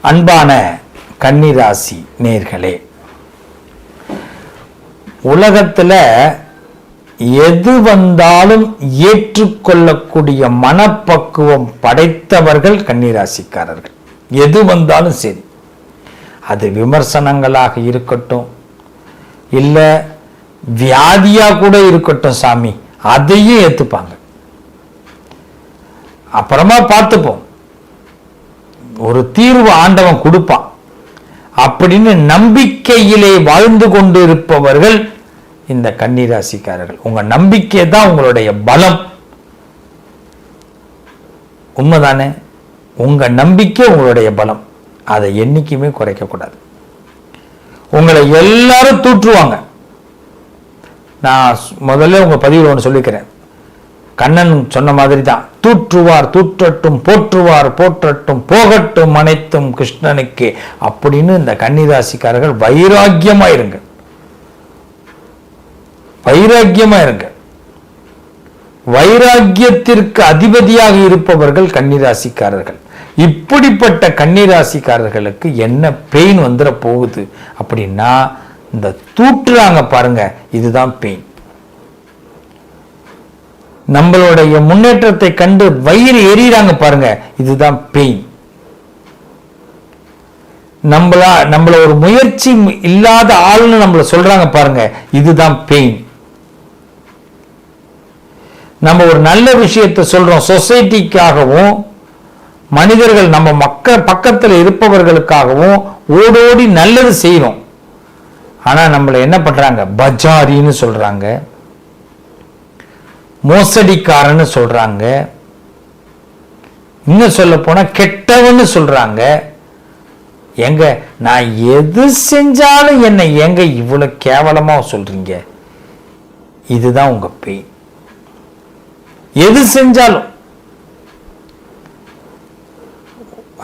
அன்பான கன்னிராசி நேர்களே உலகத்துல எது வந்தாலும் ஏற்றுக்கொள்ளக்கூடிய மனப்பக்குவம் படைத்தவர்கள் கன்னிராசிக்காரர்கள். எது வந்தாலும் சரி. அது விமர்சனங்களாக இருக்கட்டும் இல்லை வியாதியா கூட இருக்கட்டும் சாமி அதையும் ஏத்துப்பாங்க. அப்புறமா பார்த்துப்போம். ஒரு தீர்வு ஆண்டவன் கொடுப்பான். அப்படின்னு நம்பிக்கையிலே வாழ்ந்து கொண்டு இருப்பவர்கள் இந்த கன்னிராசிக்காரர்கள். உங்க நம்பிக்கை தான் உங்களுடைய பலம். உண்மைதானே? உங்க நம்பிக்கை உங்களுடைய பலம். அதை என்னைக்குமே குறைக்க கூடாது உங்களை எல்லாரும் தூற்றுவாங்க. நான் முதல்ல உங்க பதிவில் ஒன்று சொல்லிக்கிறேன். கண்ணன் சொன்ன மாதிரி தான் தூற்றுவார் தூற்றட்டும் போற்றுவார் போற்றட்டும் போகட்டும் அனைத்தும் கிருஷ்ணனுக்கு. அப்படின்னு இந்த கன்னிராசிக்காரர்கள் வைராக்கியமா இருங்க வைராக்கியமா இருங்க வைராக்கியத்திற்கு அதிபதியாக இருப்பவர்கள் கன்னிராசிக்காரர்கள். இப்படிப்பட்ட கன்னிராசிக்காரர்களுக்கு என்ன பெயின் வந்துட போகுது அப்படின்னா இந்த தூற்றுறாங்க பாருங்க இதுதான் பெயின் நம்மளுடைய முன்னேற்றத்தை கண்டு வயிறு எரியறாங்க பாருங்க. இதுதான் பெயின் நம்மளா நம்மள ஒரு முயற்சி இல்லாத ஆள்னு நம்மள சொல்றாங்க பாருங்க. இதுதான் பெயின் நம்ம ஒரு நல்ல விஷயத்தை சொல்றோம். சொசைட்டிக்காகவும் மனிதர்கள் நம்ம மக்க பக்கத்தில் இருப்பவர்களுக்காகவும் ஓடோடி நல்லது செய்யணும். ஆனா நம்மளை என்ன பண்றாங்க? பஜாரின்னு சொல்றாங்க. மோசடிக்காரன்னு சொல்றாங்க. இன்னும் சொல்ல போனா கெட்டவன்னு சொல்றாங்க. எங்க நான் எது செஞ்சாலும் என்னை எங்க இவ்வளவு கேவலமா சொல்றீங்க? இதுதான் உங்க பெயின். எது செஞ்சாலும்.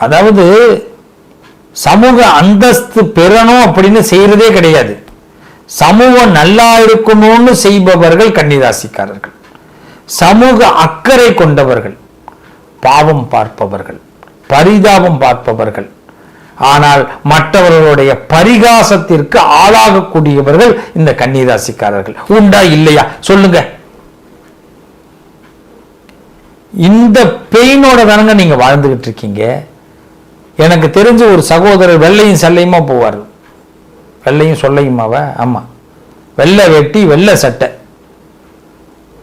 அதாவது சமூக அந்தஸ்து பெறணும் அப்படின்னு செய்யறதே கிடையாது. சமூகம் நல்லா இருக்கணும்னு செய்பவர்கள் கன்னிராசிக்காரர்கள். சமூக அக்கறை கொண்டவர்கள் பாவம் பார்ப்பவர்கள் பரிதாபம் பார்ப்பவர்கள். ஆனால் மற்றவர்களுடைய பரிகாசத்திற்கு ஆளாகக்கூடியவர்கள் இந்த கன்னிராசிக்காரர்கள். உண்டா இல்லையா? சொல்லுங்க. இந்த பெயினோட தானங்க நீங்க வாழ்ந்துகிட்டு இருக்கீங்க. எனக்கு தெரிஞ்ச ஒரு சகோதரர் வெள்ளையும் செல்லையுமா போவார்? வெள்ளையும் சொல்லையுமாவ? ஆமா. வெள்ளை வெட்டி வெள்ளை சட்டை.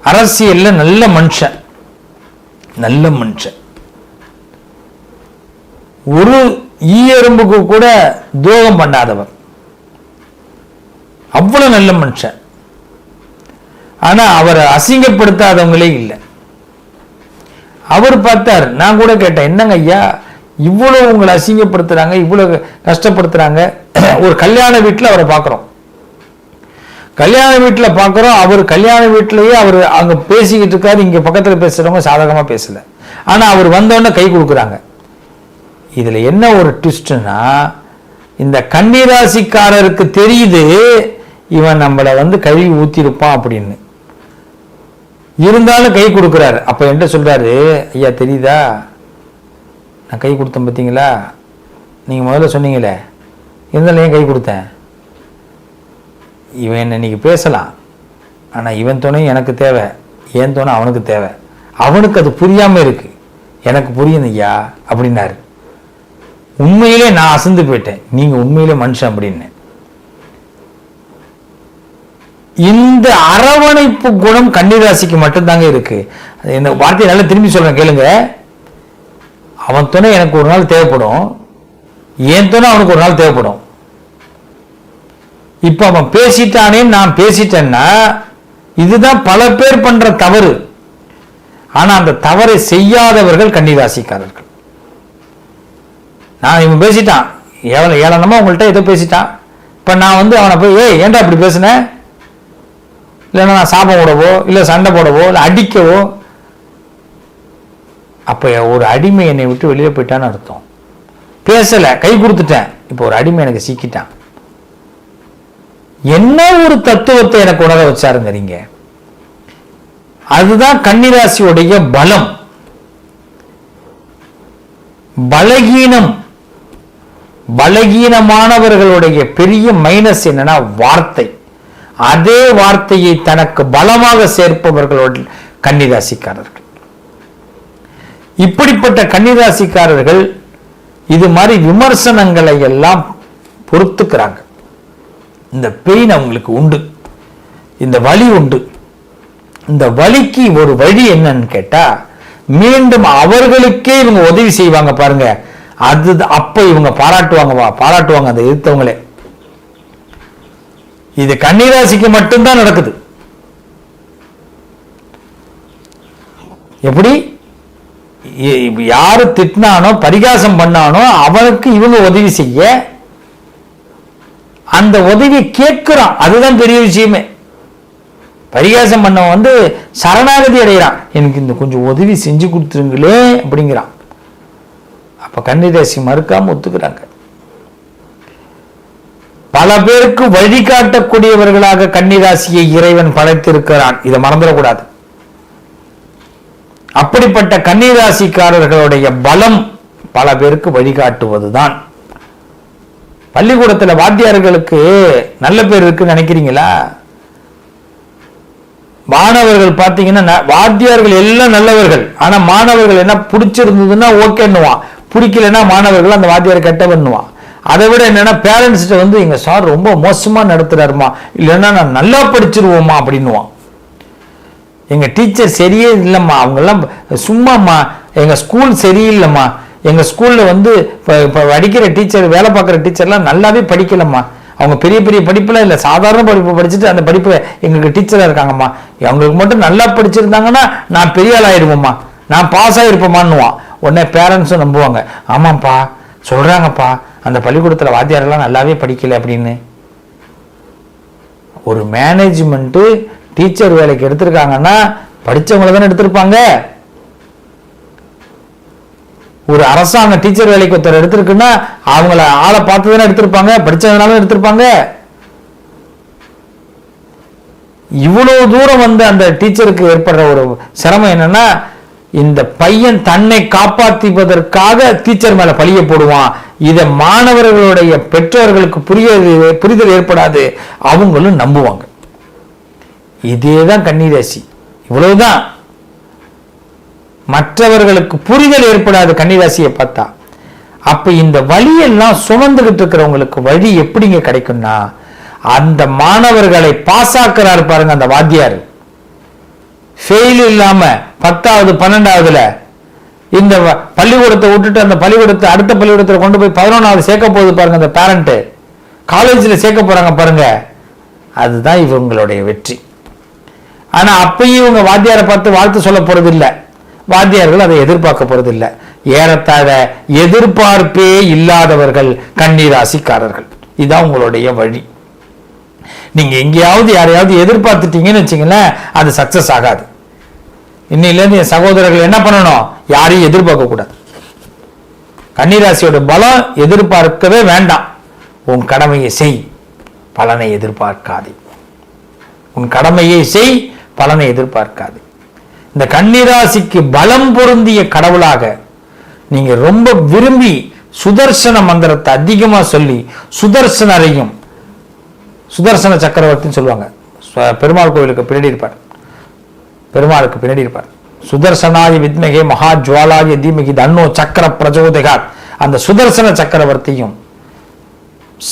அரசியல்ல நல்ல மனுஷன். நல்ல மனுஷன். ஒரு ஈ கூட துரோகம் பண்ணாதவர் அவ்வளவு நல்ல மனுஷன். ஆனா அவரை அசிங்கப்படுத்தாதவங்களே இல்லை. அவர் பார்த்தார் நான் கூட கேட்டேன் என்னங்க ஐயா இவ்வளவு உங்களை அசிங்கப்படுத்துறாங்க இவ்வளவு கஷ்டப்படுத்துறாங்க ஒரு கல்யாண வீட்டில் அவரை பார்க்குறோம். கல்யாண வீட்டில் பார்க்குறோம் அவர் கல்யாண வீட்டிலேயே அவர் அங்கே பேசிக்கிட்டு இருக்காரு இங்கே பக்கத்தில் பேசுகிறவங்க சாதகமாக பேசல. ஆனால் அவர் வந்தோடனே கை கொடுக்குறாங்க. இதில் என்ன ஒரு ட்விஸ்ட்னா இந்த கன்னிராசிக்காரருக்கு தெரியுது இவன் நம்மளை வந்து கழுவி ஊற்றிருப்பான் அப்படின்னு. இருந்தாலும் கை கொடுக்குறாரு. அப்போ என்கிட்ட சொல்கிறாரு ஐயா தெரியுதா? நான் கை கொடுத்தேன் பார்த்தீங்களா நீங்கள் முதல்ல சொன்னீங்களே இருந்தாலும் ஏன் கை கொடுத்தேன்? இவன் என்ன இன்னைக்கு பேசலாம். ஆனா இவன் துணை எனக்கு தேவை ஏன் துணை அவனுக்கு தேவை. அவனுக்கு அது புரியாம இருக்கு. எனக்கு புரியுது ஐயா அப்படின்னாரு. உண்மையிலே நான் அசந்து போயிட்டேன். நீங்க உண்மையிலே மனுஷன் அப்படின்னு. இந்த அரவணைப்பு குணம் கன்னிராசிக்கு மட்டும்தாங்க இருக்கு. அது இந்த வார்த்தையை நல்லா திரும்பி சொல்றேன் கேளுங்க. அவன் துணை எனக்கு ஒரு நாள் தேவைப்படும். என் துணை அவனுக்கு ஒரு நாள் தேவைப்படும். இப்ப அவன் பேசிட்டானே நான் பேசிட்டேன்னா இதுதான் பல பேர் பண்ற தவறு. ஆனா அந்த தவறை செய்யாதவர்கள் கன்னிராசிக்காரர்கள். நான் இவன் பேசிட்டான். ஏழ ஏளனமா உங்கள்கிட்ட ஏதோ பேசிட்டான். இப்ப நான் வந்து அவனை போய் ஏய் ஏன்டா இப்படி பேசினேன் இல்லைன்னா நான் சாபம் விடவோ இல்லை சண்டை போடவோ இல்லை அடிக்கவோ? அப்போ ஒரு அடிமை என்னை விட்டு வெளியே போயிட்டான்னு அர்த்தம். பேசலை கை கொடுத்துட்டேன். இப்போ ஒரு அடிமை எனக்கு சிக்கிட்டான். என்ன ஒரு தத்துவத்தை எனக்கு உணர வச்சாருங்க நீங்க அதுதான் கன்னிராசியுடைய பலம். பலகீனம். பலகீனமானவர்களுடைய பெரிய மைனஸ் என்னன்னா வார்த்தை. அதே வார்த்தையை தனக்கு பலமாக சேர்ப்பவர்களோட கன்னிராசிக்காரர்கள். இப்படிப்பட்ட கன்னிராசிக்காரர்கள் இது மாதிரி விமர்சனங்களை எல்லாம் பொறுத்துக்கிறாங்க. இந்த பெயின் அவங்களுக்கு உண்டு. இந்த வலி உண்டு. இந்த வலிக்கு ஒரு வழி என்னன்னு கேட்டா மீண்டும் அவர்களுக்கே இவங்க உதவி செய்வாங்க பாருங்க. அது அப்ப இவங்க பாராட்டுவாங்க வா பாராட்டுவாங்க அந்த எதிர்த்தவங்களே. இது கன்னிராசிக்கு மட்டும்தான் நடக்குது. எப்படி? யாரு திட்டினானோ பரிகாசம் பண்ணானோ அவனுக்கு இவங்க உதவி செய்ய அந்த உதவி கேட்கிறான். அதுதான் பெரிய விஷயமே. பரிகாசம் பண்ண வந்து சரணாகதி அடைகிறான். எனக்கு இந்த கொஞ்சம் உதவி செஞ்சு கொடுத்துருங்களே அப்படிங்கிறான். அப்ப கன்னிராசி மறுக்காம ஒத்துக்கிறாங்க. பல பேருக்கு வழிகாட்டக்கூடியவர்களாக கன்னிராசியை இறைவன் படைத்திருக்கிறான். இதை மறந்துடக்கூடாது. அப்படிப்பட்ட கன்னிராசிக்காரர்களுடைய பலம் பல பேருக்கு வழிகாட்டுவதுதான் பள்ளிக்கூடத்தில் வாத்தியார்களுக்கு நல்ல பேர் இருக்குன்னு நினைக்கிறீங்களா? மாணவர்கள் பார்த்தீங்கன்னா ந- வாத்தியார்கள் எல்லாம் நல்லவர்கள். ஆனால் மாணவர்கள் என்ன பிடிச்சிருந்ததுன்னா ஓகேன்னுவான் பிடிக்கலன்னா மாணவர்கள் அந்த வாத்தியார் கெட்ட பண்ணுவான். அதை விட என்னன்னா பேரண்ட்ஸ்கிட்ட வந்து எங்கள் சார் ரொம்ப மோசமாக நடத்துறாருமா. இல்லைன்னா நான் நல்லா படிச்சிருவோமா? அப்படின்னுவான். எங்க டீச்சர் சரியே இல்லைம்மா. அவங்கெல்லாம் சும்மாம்மா. எங்கள் ஸ்கூல் சரியில்லைம்மா. எங்கள் ஸ்கூலில் வந்து இப்போ இப்போ படிக்கிற டீச்சர் வேலை பார்க்குற டீச்சர்லாம் நல்லாவே படிக்கலம்மா. அவங்க பெரிய பெரிய படிப்புலாம் இல்லை. சாதாரண படிப்பு படிச்சுட்டு அந்த படிப்பை எங்களுக்கு டீச்சராக இருக்காங்கம்மா. அவங்களுக்கு மட்டும் நல்லா படிச்சிருந்தாங்கன்னா நான் பெரிய ஆளாயிருப்போம்மா நான் பாஸ் ஆகிருப்போமான்னுவான் உடனே பேரண்ட்ஸும் நம்புவாங்க. ஆமாம்ப்பா. சொல்கிறாங்கப்பா அந்த பள்ளிக்கூடத்தில் வாத்தியாரெல்லாம் நல்லாவே படிக்கலை அப்படின்னு. ஒரு மேனேஜ்மெண்ட்டு டீச்சர் வேலைக்கு எடுத்திருக்காங்கன்னா படித்தவங்களை தானே எடுத்திருப்பாங்க. ஒரு அரசாங்க டீச்சர் வேலைக்கு ஒருத்தர் எடுத்திருக்குன்னா அவங்கள ஆளை பார்த்து தானே எடுத்திருப்பாங்க படிச்சதுனால எடுத்திருப்பாங்க. இவ்வளவு தூரம் வந்து அந்த டீச்சருக்கு ஏற்படுற ஒரு சிரமம் என்னன்னா இந்த பையன் தன்னை காப்பாற்றுவதற்காக டீச்சர் மேல பழிய போடுவான். இதை மாணவர்களுடைய பெற்றோர்களுக்கு புரிய புரிதல் ஏற்படாது. அவங்களும் நம்புவாங்க. இதேதான் கன்னிராசி. இவ்வளவுதான். மற்றவர்களுக்கு புரிதல் ஏற்படாது கன்னிராசியை பார்த்தா அப்ப இந்த வழியெல்லாம் சுமந்துகிட்டு இருக்கிறவங்களுக்கு வழி எப்படிங்க கிடைக்கும்னா அந்த மாணவர்களை பாஸாக்குறாரு பாருங்க அந்த வாத்தியார். ஃபெயில் இல்லாம பத்தாவது பன்னெண்டாவதுல இந்த வ- பள்ளிக்கூடத்தை விட்டுட்டு அந்த பள்ளிக்கூடத்தை அடுத்த பள்ளிக்கூடத்துல கொண்டு போய் பதினொன்றாவது சேர்க்க போகுது பாருங்க அந்த பேரண்ட்டு காலேஜில் சேர்க்க போறாங்க பாருங்க. அதுதான் இவங்களுடைய வெற்றி. ஆனா அப்பயும் இவங்க வாத்தியாரை பார்த்து வாழ்த்து சொல்ல போறது இல்லை வாத்தியார்கள் அதை எதிர்பார்க்க போறதில்லை. ஏறத்தாழ எதிர்பார்ப்பே இல்லாதவர்கள் கண்ணீராசிக்காரர்கள் இதுதான் உங்களுடைய வழி. நீங்க எங்கேயாவது யாரையாவது எதிர்பார்த்துட்டீங்கன்னு வச்சுங்களேன் அது சக்சஸ் ஆகாது. இன்னிலேருந்து என் சகோதரர்கள் என்ன பண்ணணும்? யாரையும் எதிர்பார்க்க கூடாது. கன்னிராசியோட பலம் எதிர்பார்க்கவே வேண்டாம். உன் கடமையை செய் பலனை எதிர்பார்க்காதே. உன் கடமையை செய் பலனை எதிர்பார்க்காது. இந்த கன்னிராசிக்கு பலம் பொருந்திய கடவுளாக நீங்க ரொம்ப விரும்பி சுதர்சன மந்திரத்தை அதிகமா சொல்லி சுதர்சனரையும் சுதர்சன சக்கரவர்த்தின்னு சொல்லுவாங்க. பெருமாள் கோவிலுக்கு பின்னாடி இருப்பார். பெருமாளுக்கு பின்னாடி இருப்பார். சுதர்சனாய வித்மகே மகா ஜுவாலாய தீமகி தன்னோ சக்கர பிரஜோதகாத். அந்த சுதர்சன சக்கரவர்த்தியும்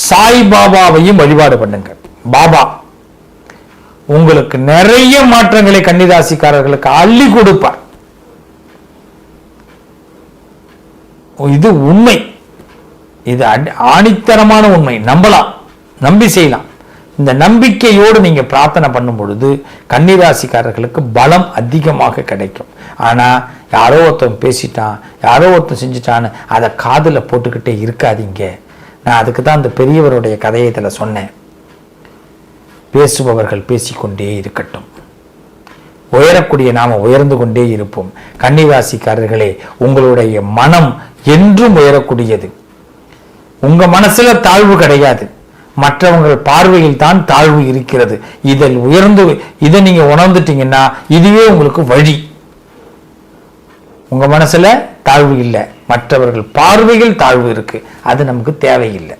சாய்பாபாவையும் வழிபாடு பண்ணுங்க பாபா உங்களுக்கு நிறைய மாற்றங்களை கன்னிராசிக்காரர்களுக்கு அள்ளி கொடுப்பார். இது உண்மை. இது ஆணித்தரமான உண்மை. நம்பலாம். நம்பி செய்யலாம். இந்த நம்பிக்கையோடு நீங்க பிரார்த்தனை பண்ணும் பொழுது கன்னிராசிக்காரர்களுக்கு பலம் அதிகமாக கிடைக்கும். ஆனா யாரோ ஒருத்தன் பேசிட்டான் யாரோ ஒருத்தன் செஞ்சுட்டான்னு அதை காதில் போட்டுக்கிட்டே இருக்காதீங்க. நான் அதுக்கு தான் அந்த பெரியவருடைய கதையை இதில் சொன்னேன். பேசுபவர்கள் பேசிக்கொண்டே இருக்கட்டும். உயரக்கூடிய நாம உயர்ந்து கொண்டே இருப்போம். கன்னிராசிக்காரர்களே உங்களுடைய மனம் என்றும் உயரக்கூடியது. உங்க மனசுல தாழ்வு கிடையாது. மற்றவங்கள் பார்வையில் தான் தாழ்வு இருக்கிறது. இதில் உயர்ந்து இதை நீங்க உணர்ந்துட்டீங்கன்னா இதுவே உங்களுக்கு வழி. உங்க மனசுல தாழ்வு இல்லை. மற்றவர்கள் பார்வையில் தாழ்வு இருக்கு. அது நமக்கு தேவையில்லை.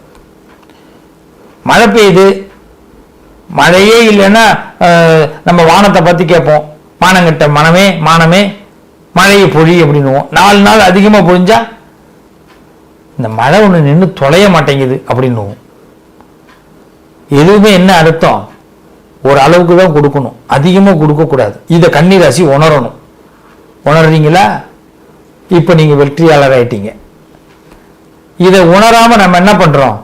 மழை பெய்யுது மழையே இல்லைன்னா நம்ம வானத்தை பற்றி கேட்போம். மானங்கிட்ட மனமே மானமே மழையை பொழி அப்படின்னுவோம். நாலு நாள் அதிகமாக பொழிஞ்சா இந்த மழை ஒன்று நின்று தொலைய மாட்டேங்குது அப்படின்னுவோம். எதுவுமே என்ன அர்த்தம்? ஒரு அளவுக்கு தான் கொடுக்கணும். அதிகமாக கொடுக்கக்கூடாது. இதை கன்னிராசி உணரணும். உணர்றீங்களா? இப்போ நீங்கள் வெற்றியாளர் ஆயிட்டீங்க இதை உணராம நம்ம என்ன பண்ணுறோம்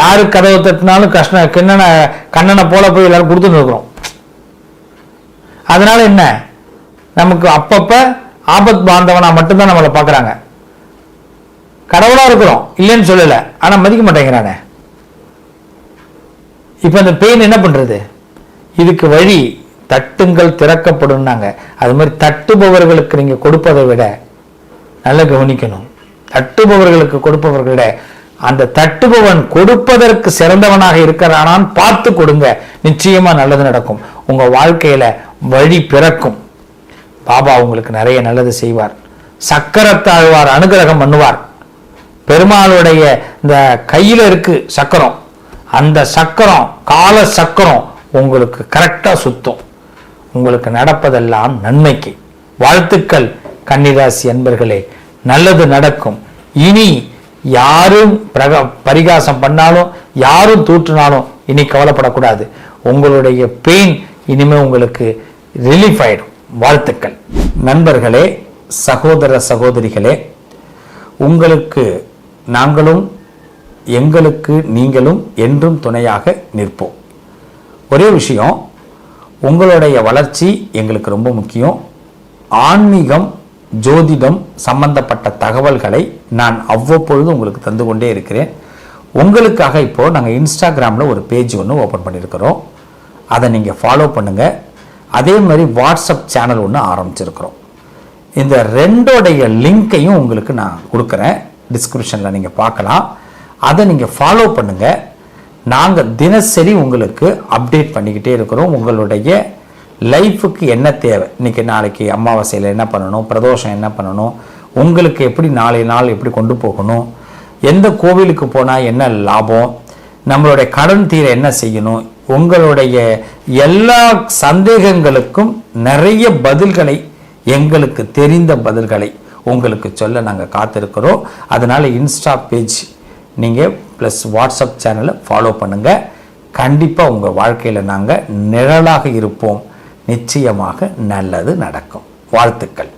யாரு கதவை தட்டினாலும் கஷ்ட கிண்ணனை கண்ணனை போல போய் எல்லாரும் கொடுத்துட்டு இருக்கிறோம் அதனால என்ன? நமக்கு அப்பப்ப ஆபத் பாந்தவனா மட்டும்தான் நம்மளை பார்க்குறாங்க. கடவுளா இருக்கிறோம் இல்லைன்னு சொல்லலை. ஆனால் மதிக்க மாட்டேங்கிறானே. இப்ப இந்த பெயின் என்ன பண்றது? இதுக்கு வழி தட்டுங்கள் திறக்கப்படும்னாங்க. அது மாதிரி தட்டுபவர்களுக்கு நீங்க கொடுப்பதை விட நல்லா கவனிக்கணும். தட்டுபவர்களுக்கு கொடுப்பவர்களிட அந்த தட்டுபவன் கொடுப்பதற்கு சிறந்தவனாக இருக்கிறானான் பார்த்து கொடுங்க. நிச்சயமா நல்லது நடக்கும். உங்க வாழ்க்கையில வழி பிறக்கும். பாபா உங்களுக்கு நிறைய நல்லது செய்வார். சக்கரத்தாழ்வார் அனுகிரகம் பண்ணுவார். பெருமாளுடைய இந்த கையில இருக்கு சக்கரம். அந்த சக்கரம் கால சக்கரம் உங்களுக்கு கரெக்டா சுத்தும். உங்களுக்கு நடப்பதெல்லாம் நன்மைக்கு. வாழ்த்துக்கள் கன்னிராசி அன்பர்களே. நல்லது நடக்கும். இனி யாரும் பிரக பரிகாசம் பண்ணாலும் யாரும் தூற்றுனாலும் இனி கவலைப்படக்கூடாது. உங்களுடைய பெயின் இனிமே உங்களுக்கு ரிலீஃப் ஆயிடும். வாழ்த்துக்கள். நண்பர்களே சகோதர சகோதரிகளே உங்களுக்கு நாங்களும் எங்களுக்கு நீங்களும் என்றும் துணையாக நிற்போம். ஒரே விஷயம் உங்களுடைய வளர்ச்சி எங்களுக்கு ரொம்ப முக்கியம். ஆன்மீகம் ஜோதிடம் சம்பந்தப்பட்ட தகவல்களை நான் அவ்வப்பொழுது உங்களுக்கு தந்து கொண்டே இருக்கிறேன். உங்களுக்காக இப்போ நாங்கள் இன்ஸ்டாகிராமில் ஒரு பேஜ் ஒன்று ஓப்பன் பண்ணியிருக்கிறோம். அதை நீங்கள் ஃபாலோ பண்ணுங்கள் அதே மாதிரி வாட்ஸ்அப் சேனல் ஒன்று ஆரம்பிச்சிருக்கிறோம். இந்த ரெண்டோடைய லிங்க்கையும் உங்களுக்கு நான் கொடுக்குறேன். டிஸ்கிரிப்ஷனில் நீங்கள் பார்க்கலாம். அதை நீங்கள் ஃபாலோ பண்ணுங்கள் நாங்கள் தினசரி உங்களுக்கு அப்டேட் பண்ணிக்கிட்டே இருக்கிறோம். உங்களுடைய லைஃபுக்கு என்ன தேவை? இன்னைக்கு நாளைக்கு அமாவாசையில் என்ன பண்ணணும்? பிரதோஷம் என்ன பண்ணணும்? உங்களுக்கு எப்படி நாளை நாள் எப்படி கொண்டு போகணும்? எந்த கோவிலுக்கு போனால் என்ன லாபம்? நம்மளுடைய கடன் தீர என்ன செய்யணும்? உங்களுடைய எல்லா சந்தேகங்களுக்கும் நிறைய பதில்களை எங்களுக்கு தெரிந்த பதில்களை உங்களுக்கு சொல்ல நாங்கள் காத்திருக்கிறோம். அதனால் இன்ஸ்டா பேஜ் நீங்கள் ப்ளஸ் வாட்ஸ்அப் சேனலை ஃபாலோ பண்ணுங்கள் கண்டிப்பாக உங்கள் வாழ்க்கையில் நாங்கள் நிழலாக இருப்போம். நிச்சயமாக நல்லது நடக்கும். வாழ்த்துக்கள்.